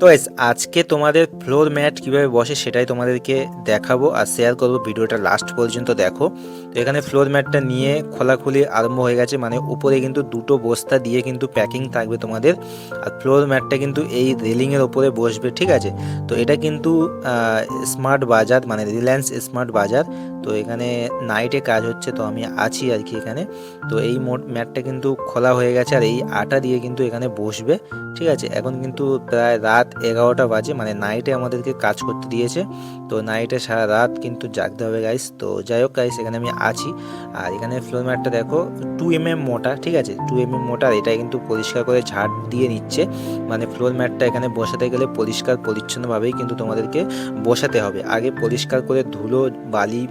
তো আজকে তোমাদের ফ্লোর ম্যাট কীভাবে বসে সেটাই তোমাদেরকে দেখাবো আর শেয়ার করব ভিডিওটা লাস্ট পর্যন্ত দেখো। তো এখানে ফ্লোর ম্যাটটা নিয়ে খোলাখুলি আরম্ভ হয়ে গেছে মানে উপরে কিন্তু দুটো বস্তা দিয়ে কিন্তু প্যাকিং থাকবে তোমাদের। আর ফ্লোর ম্যাটটা কিন্তু এই রেলিংয়ের ওপরে বসবে, ঠিক আছে? তো এটা কিন্তু স্মার্ট বাজার মানে রিলায়েন্স স্মার্ট বাজার। তো এখানে নাইটে কাজ হচ্ছে, তো আমি আছি আর কি এখানে। তো এই ম্যাটটা কিন্তু খোলা হয়ে গেছে আর এই আটা দিয়ে কিন্তু এখানে বসবে, ঠিক আছে? এখন কিন্তু প্রায় রাত এগারোটা বাজে মানে নাইটে আমাদেরকে কাজ করতে দিয়েছে। তো নাইটে সারা রাত কিন্তু জাগতে হবে গাইস তো যাই হোক গাইস এখানে আমি আছি। আর এখানে ফ্লোর ম্যাটটা দেখো টু এম এম মোটা, ঠিক আছে? টু এম এম মোটা এটা কিন্তু পরিষ্কার করে ঝাড় দিয়ে নিচ্ছে। মানে ফ্লোর ম্যাটটা এখানে বসাতে গেলে পরিষ্কার, পরিচ্ছন্নভাবেই কিন্তু তোমাদেরকে বসাতে হবে। আগে পরিষ্কার করে ধুলো, বালি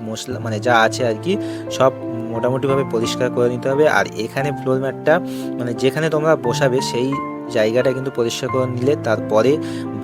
মানে যা আছে আর কি, সব মোটামুটিভাবে পরিষ্কার করে নিতে হবে। আর এখানে ফ্লোর ম্যাটটা মানে যেখানে তোমরা বসাবে, সেই জায়গাটা কিন্তু পরিষ্কার করে নিলে তারপরে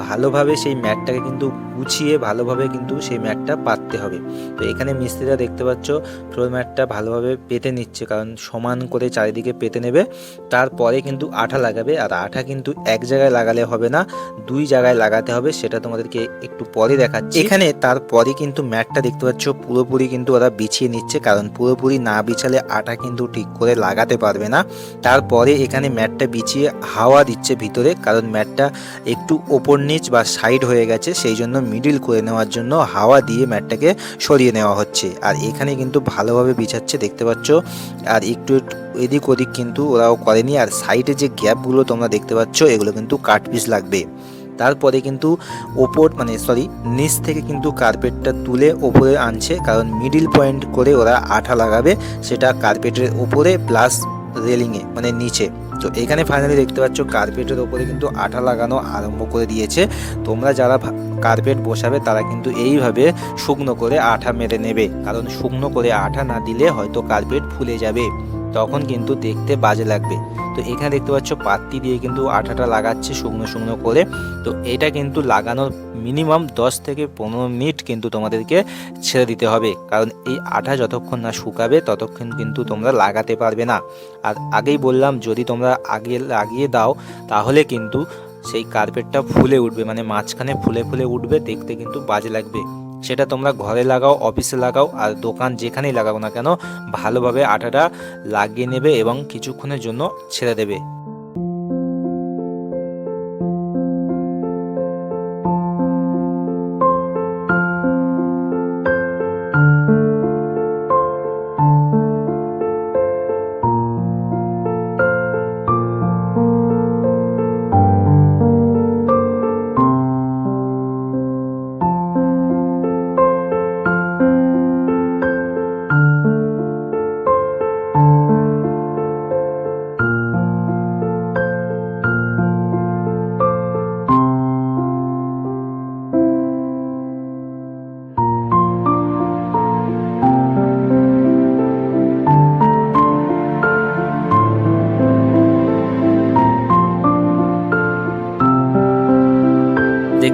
ভালোভাবে সেই ম্যাটটাকে কিন্তু গুছিয়ে ভালোভাবে কিন্তু সেই ম্যাটটা পাততে হবে। তো এখানে মিস্ত্রিরা দেখতে পাচ্ছ ফ্লোর ম্যাটটা ভালোভাবে পেতে নিচ্ছে, কারণ সমান করে চারিদিকে পেতে নেবে, তারপরে কিন্তু আঠা লাগাবে। আর আঠা কিন্তু এক জায়গায় লাগালে হবে না, দুই জায়গায় লাগাতে হবে, সেটা তোমাদেরকে একটু পরে দেখাচ্ছি। এখানে তারপরে কিন্তু ম্যাটটা দেখতে পাচ্ছ পুরোপুরি কিন্তু ওরা বিছিয়ে নিচ্ছে, কারণ পুরোপুরি না বিছালে আঠা কিন্তু ঠিক করে লাগাতে পারবে না। তারপরে এখানে ম্যাটটা বিছিয়ে হাওয়া দিচ্ছে ভিতরে, কারণ ম্যাটটা একটু ওপর নিচ বা সাইড হয়ে গেছে, সেই জন্য মিডিল করে নেওয়ার জন্য হাওয়া দিয়ে ম্যাটটাকে সরিয়ে নেওয়া হচ্ছে। আর এখানে কিন্তু ভালোভাবে বিছাচ্ছে, দেখতে পাচ্ছ? আর একটু এদিক ওদিক কিন্তু ওরাও করেনি। আর সাইডে যে গ্যাপগুলো তোমরা দেখতে পাচ্ছ, এগুলো কিন্তু কাট পিস লাগবে। তারপরে কিন্তু ওপর মানে সরি, নিচ থেকে কিন্তু কার্পেটটা তুলে ওপরে আনছে, কারণ মিডিল পয়েন্ট করে ওরা আঠা লাগাবে, সেটা কার্পেটের ওপরে প্লাস রেলিংয়ে মানে নিচে। তো এখানে ফাইনালি দেখতে পাচ্ছ কার্পেটের ওপরে কিন্তু আঠা লাগানো আরম্ভ করে দিয়েছে। তোমরা যারা কার্পেট বসাবে তারা কিন্তু এইভাবে শুকনো করে আঠা মেরে নেবে। কারণ শুকনো করে আঠা না দিলে হয়তো কার্পেট ফুলে যাবে। তখন কিন্তু দেখতে বাজে লাগবে। তো এখানে দেখতে পাচ্ছ পাত্তি দিয়ে কিন্তু আঠাটা লাগাচ্ছে শুকনো শুকনো করে। তো এটা কিন্তু লাগানোর মিনিমাম দশ থেকে পনেরো মিনিট কিন্তু তোমাদেরকে ছেড়ে দিতে হবে। কারণ এই আঠা যতক্ষণ না শুকাবে, ততক্ষণ কিন্তু তোমরা লাগাতে পারবে না। আর আগেই বললাম, যদি তোমরা আগে লাগিয়ে দাও, তাহলে কিন্তু সেই কার্পেটটা ফুলে উঠবে। মানে মাঝখানে ফুলে ফুলে উঠবে, দেখতে কিন্তু বাজে লাগবে। সেটা তোমরা ঘরে লাগাও অফিসে লাগাও আর দোকান যেখানেই লাগাও না কেন, ভালোভাবে আটাটা লাগিয়ে নেবে এবং কিছুক্ষণের জন্য ছেড়ে দেবে।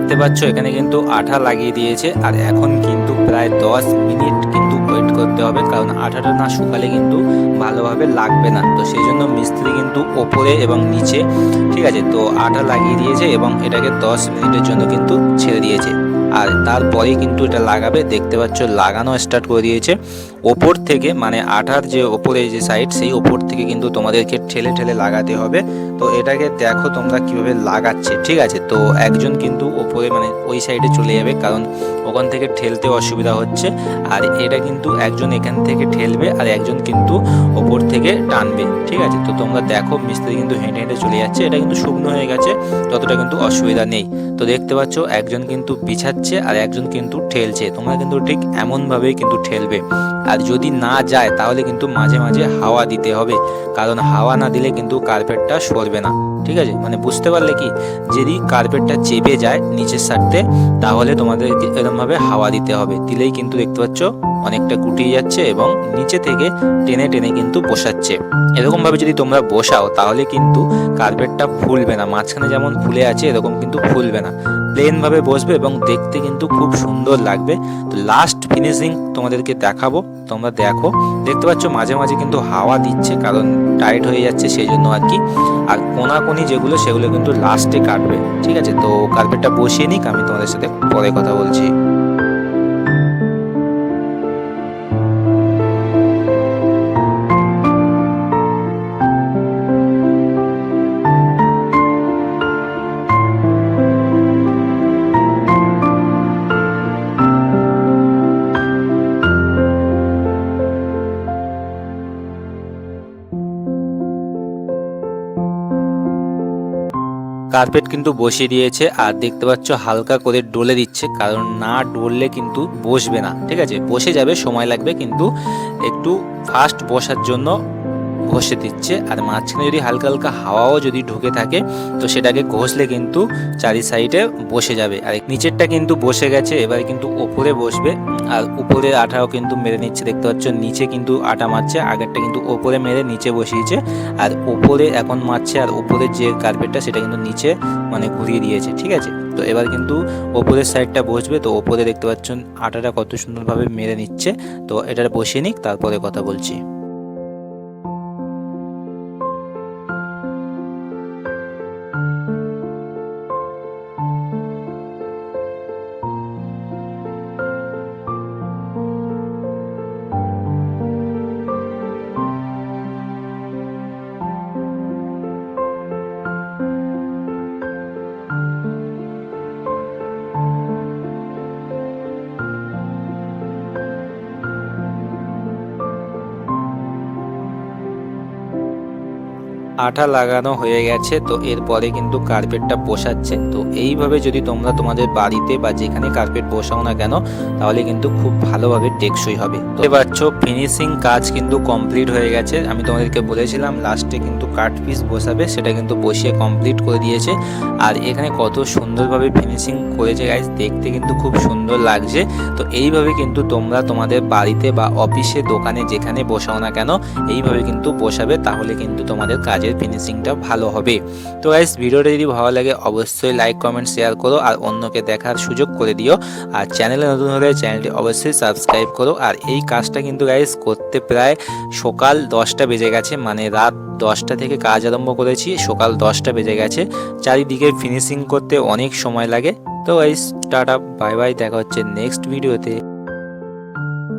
দেখতে পাচ্ছ, এখানে কিন্তু আঠা লাগিয়ে দিয়েছে। আর এখন কিন্তু প্রায় দশ মিনিট কিন্তু ওয়েট করতে হবে, কারণ আঠাটা না শুকালে কিন্তু ভালোভাবে লাগবে না। তো সেই জন্য মিস্ত্রি কিন্তু ওপরে এবং নিচে, ঠিক আছে? তো আঠা লাগিয়ে দিয়েছে এবং এটাকে দশ মিনিটের জন্য কিন্তু ছেড়ে দিয়েছে। আর তারপরে কিন্তু এটা লাগাবে। দেখতে পাচ্ছ, লাগানো স্টার্ট করে দিয়েছে। ওপর থেকে মানে আঠার যে ওপরে যে সাইড সেই ওপর থেকে কিন্তু তোমাদেরকে ঠেলে ঠেলে লাগাতে হবে। তো এটাকে দেখো তোমরা কীভাবে লাগাচ্ছে, ঠিক আছে? তো একজন কিন্তু ওপরে মানে ওই সাইডে চলে যাবে, কারণ ওখান থেকে ঠেলতে অসুবিধা হচ্ছে। আর এটা কিন্তু একজন এখান থেকে ঠেলবে, আর একজন কিন্তু ওপর থেকে টানবে, ঠিক আছে? তো তোমরা দেখো, মিস্ত্রি কিন্তু হেঁটে হেঁটে চলে যাচ্ছে। এটা কিন্তু শুকনো হয়ে গেছে, ততটা কিন্তু অসুবিধা নেই। তো দেখতে পাচ্ছ, একজন কিন্তু বিছাচ্ছে আর একজন কিন্তু ঠেলছে। তোমরা কিন্তু ঠিক এমনভাবেই কিন্তু ঠেলবে। আর যদি না যায়, তাহলে কিন্তু মাঝে মাঝে হাওয়া দিতে হবে। কারণ হাওয়া না দিলে কিন্তু কার্পেটটা সরবে না। ঠিক আছে? মানে বুঝতে পারলে কি? যদি কার্পেটটা চেপে যায় নিচের সাইডতে তাহলে তোমাদেরকে এরকমভাবে হাওয়া দিতে হবে। দিলেই কিন্তু দেখতে পাচ্ছ অনেকটা গুটিয়ে যাচ্ছে এবং নিচে থেকে টেনে টেনে কিন্তু বসাচ্ছে। এরকমভাবে যদি তোমরা বসাও, তাহলে কিন্তু কার্পেটটা ফুলবে না। মাঝখানে যেমন ফুলে আছে, এরকম কিন্তু ফুলবে না। প্লেনভাবে বসবে এবং দেখতে কিন্তু খুব সুন্দর লাগবে। তো লাস্ট ফিনিশিং তোমাদেরকে দেখাবো। তোমরা দেখো। দেখতে পাচ্ছ মাঝে মাঝে কিন্তু হাওয়া দিচ্ছে, কারণ টাইট হয়ে যাচ্ছে সেই জন্য আর কি। আর কোনাকুনি যেগুলো, সেগুলো কিন্তু লাস্টে কাটবে, ঠিক আছে? তো কার্পেটটা বসিয়ে নিক, আমি তোমাদের সাথে পরে কথা বলছি। কার্পেট কিন্তু বসিয়ে দিয়েছে, আর দেখতে পাচ্ছ হালকা করে ডলে দিচ্ছে, কারণ না ডললে কিন্তু বসবে না, ঠিক আছে? বসে যাবে, সময় লাগবে, কিন্তু একটু ফাস্ট বসার জন্য ঘষে দিচ্ছে, আর মাঝখানে যদি হালকা হালকা হাওয়াও যদি ঢুকে থাকে, তো সেটাকে ঘষলে কিন্তু চারি সাইডে বসে যাবে। আর নিচেরটা কিন্তু বসে গেছে, এবার কিন্তু ওপরে বসবে, আর উপরে আঠাও কিন্তু মেরে নিচ্ছে, দেখতে পাচ্ছ? নিচে কিন্তু আটা মারছে, আগেরটা কিন্তু ওপরে মেরে নিচে বসিয়েছে, আর ওপরে এখন মারছে, আর ওপরের যে কার্পেটটা সেটা কিন্তু নিচে মানে ঘুরিয়ে দিয়েছে, ঠিক আছে? তো এবার কিন্তু ওপরের সাইডটা বসবে, তো ওপরে দেখতে পাচ্ছেন আটাটা কত সুন্দরভাবে মেরে নিচ্ছে, তো এটা বসিয়ে নিক, তারপরে কথা বলছি। আঠা লাগানো হয়ে গেছে, তো এরপরে কিন্তু কার্পেটটা বসাচ্ছে। তো এইভাবে যদি তোমরা তোমাদের বাড়িতে বা যেখানে কার্পেট বসাও না কেন, তাহলে কিন্তু খুব ভালোভাবে টেকসই হবে। তো পাচ্ছ ফিনিশিং কাজ কিন্তু কমপ্লিট হয়ে গেছে। আমি তোমাদেরকে বলেছিলাম লাস্টে কিন্তু কাট পিস বসাবে, সেটা কিন্তু বসিয়ে কমপ্লিট করে দিয়েছে। আর এখানে কত সুন্দরভাবে ফিনিশিং করেছে গাইজ দেখতে কিন্তু খুব সুন্দর লাগছে। তো এইভাবে কিন্তু তোমরা তোমাদের বাড়িতে বা অফিসে দোকানে যেখানে বসাও না কেন, এইভাবে কিন্তু বসাবে, তাহলে কিন্তু তোমাদের কাজের ফিনিশিংটা ভালো হবে। তো গাইস ভিডিওটা যদি ভালো লাগে, অবশ্যই লাইক কমেন্ট শেয়ার করো আর অন্যকে দেখার সুযোগ করে দিও। আর চ্যানেলে নতুন হলে চ্যানেলটি অবশ্যই সাবস্ক্রাইব করো। আর এই কাজটা কিন্তু গাইস করতে প্রায় সকাল দশটা বেজে গেছে মানে রাত দশটা থেকে কাজ আরম্ভ করেছি, সকাল দশটা বেজে গেছে। চারিদিকে ফিনিশিং করতে অনেক সময় লাগে। তো গাইস টাটা বাই বাই দেখা হচ্ছে নেক্সট ভিডিওতে